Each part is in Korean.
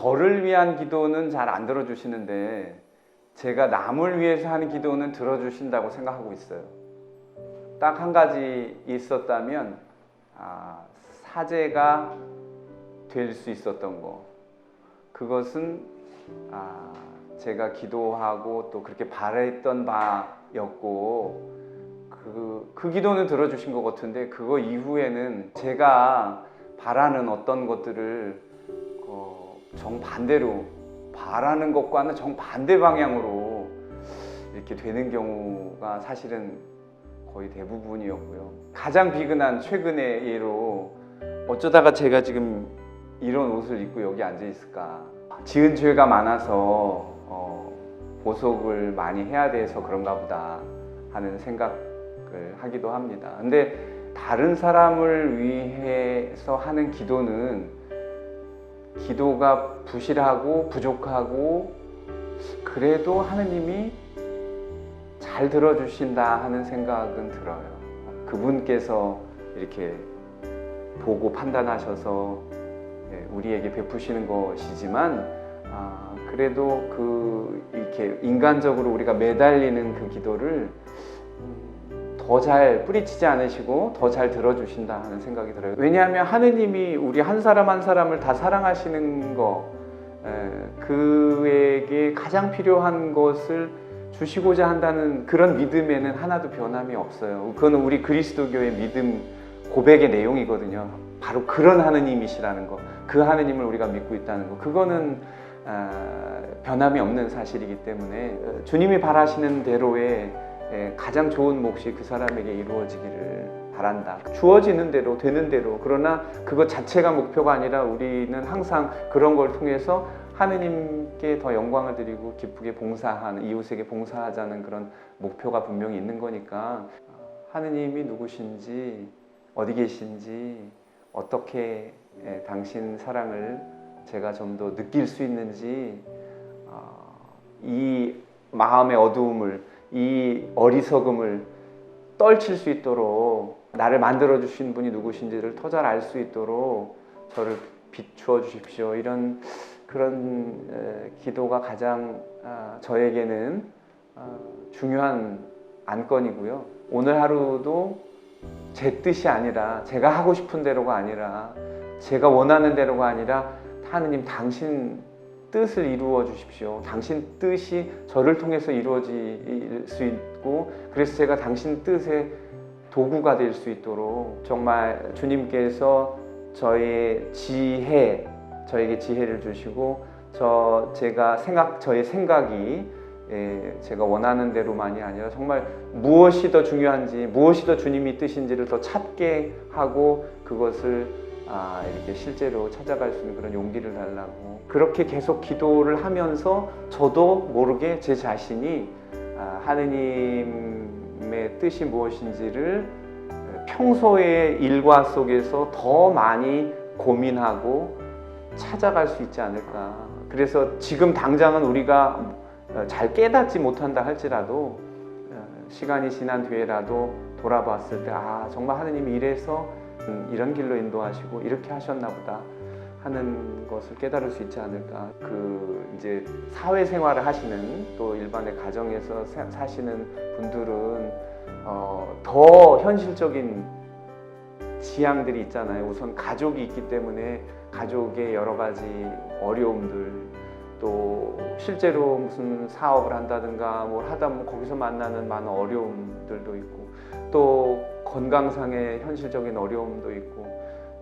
저를 위한 기도는 잘 안 들어주시는데 제가 남을 위해서 하는 기도는 들어주신다고 생각하고 있어요. 딱 한 가지 있었다면 아, 사제가 될 수 있었던 거. 그것은 아, 제가 기도하고 또 그렇게 바랬던 바였고 그, 그 기도는 들어주신 것 같은데 그거 이후에는 제가 바라는 어떤 것들을 어, 정반대로 바라는 것과는 정반대 방향으로 이렇게 되는 경우가 사실은 거의 대부분이었고요. 가장 비근한 최근의 예로 어쩌다가 제가 지금 이런 옷을 입고 여기 앉아 있을까? 지은 죄가 많아서 어, 보석을 많이 해야 돼서 그런가 보다 하는 생각을 하기도 합니다. 근데 다른 사람을 위해서 하는 기도는 기도가 부실하고 부족하고 그래도 하느님이 잘 들어주신다 하는 생각은 들어요. 그분께서 이렇게 보고 판단하셔서 예, 우리에게 베푸시는 것이지만 아, 그래도 그 이렇게 인간적으로 우리가 매달리는 그 기도를 더 잘 뿌리치지 않으시고 더 잘 들어주신다 하는 생각이 들어요. 왜냐하면 하느님이 우리 한 사람 한 사람을 다 사랑하시는 거, 에, 그에게 가장 필요한 것을 주시고자 한다는 그런 믿음에는 하나도 변함이 없어요. 그거는 우리 그리스도교의 믿음 고백의 내용이거든요. 바로 그런 하느님이시라는 거, 그 하느님을 우리가 믿고 있다는 거, 그거는 아, 변함이 없는 사실이기 때문에 어, 주님이 바라시는 대로의 에, 가장 좋은 몫이 그 사람에게 이루어지기를 바란다. 주어지는 대로 되는 대로 그러나 그것 자체가 목표가 아니라 우리는 항상 그런 걸 통해서 하느님께 더 영광을 드리고 기쁘게 봉사하는 이웃에게 봉사하자는 그런 목표가 분명히 있는 거니까 하느님이 누구신지 어디 계신지 어떻게 에, 당신 사랑을 제가 좀 더 느낄 수 있는지 어, 이 마음의 어두움을 이 어리석음을 떨칠 수 있도록 나를 만들어 주신 분이 누구신지를 더 잘 알 수 있도록 저를 비추어 주십시오. 이런 그런 에, 기도가 가장 아, 저에게는 아, 중요한 안건이고요. 오늘 하루도 제 뜻이 아니라 제가 하고 싶은 대로가 아니라 제가 원하는 대로가 아니라 하느님 당신 뜻을 이루어 주십시오. 당신 뜻이 저를 통해서 이루어질 수 있고 그래서 제가 당신 뜻의 도구가 될 수 있도록 정말 주님께서 저의 지혜, 저에게 지혜를 주시고 저 제가 생각 저의 생각이 예, 제가 원하는 대로만이 아니라 정말 무엇이 더 중요한지 무엇이 더 주님이 뜻인지를 더 찾게 하고 그것을 아, 이렇게 실제로 찾아갈 수 있는 그런 용기를 달라고 그렇게 계속 기도를 하면서 저도 모르게 제 자신이 아, 하느님의 뜻이 무엇인지를 평소의 일과 속에서 더 많이 고민하고 찾아갈 수 있지 않을까. 그래서 지금 당장은 우리가 잘 깨닫지 못한다 할지라도 어, 시간이 지난 뒤에라도 돌아봤을 때 아 정말 하느님이 이래서 음, 이런 길로 인도하시고 이렇게 하셨나 보다 하는 것을 깨달을 수 있지 않을까. 그 이제 사회생활을 하시는 또 일반의 가정에서 사- 사시는 분들은 어, 더 현실적인 지향들이 있잖아요. 우선 가족이 있기 때문에 가족의 여러 가지 어려움들 또 실제로 무슨 사업을 한다든가 뭘 하다 보면 거기서 만나는 많은 어려움들도 있고 또 건강상의 현실적인 어려움도 있고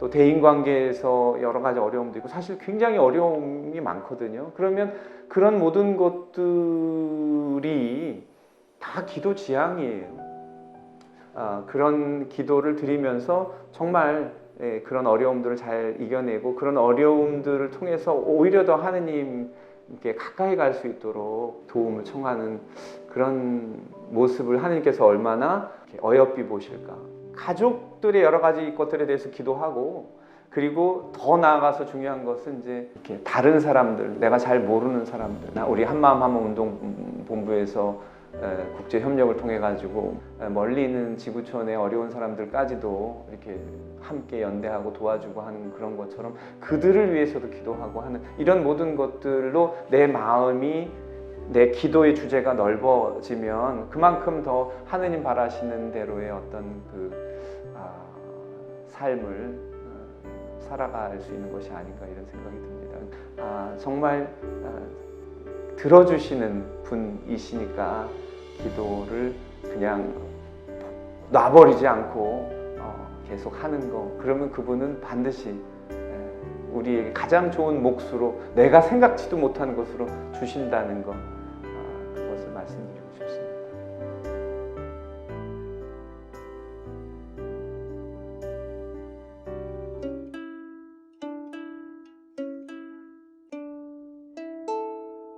또 대인 관계에서 여러 가지 어려움도 있고 사실 굉장히 어려움이 많거든요. 그러면 그런 모든 것들이 다 기도 지향이에요. 아, 그런 기도를 드리면서 정말 예, 그런 어려움들을 잘 이겨내고 그런 어려움들을 통해서 오히려 더 하느님께 가까이 갈 수 있도록 도움을 청하는 그런 모습을 하느님께서 얼마나 이렇게 어여삐 보실까. 가족들의 여러 가지 것들에 대해서 기도하고 그리고 더 나아가서 중요한 것은 이제 이렇게 다른 사람들, 내가 잘 모르는 사람들, 나 우리 한마음 한마음 운동 본부에서 에, 국제 협력을 통해 가지고 에, 멀리 있는 지구촌의 어려운 사람들까지도 이렇게 함께 연대하고 도와주고 하는 그런 것처럼 그들을 위해서도 기도하고 하는 이런 모든 것들로 내 마음이 내 기도의 주제가 넓어지면 그만큼 더 하느님 바라시는 대로의 어떤 그 아, 삶을 어, 살아갈 수 있는 것이 아닌가 이런 생각이 듭니다. 아, 정말 아, 들어주시는 분이시니까 기도를 그냥 놔버리지 않고 어, 계속 하는 거. 그러면 그분은 반드시 에, 우리에게 가장 좋은 몫으로 내가 생각지도 못하는 것으로 주신다는 것.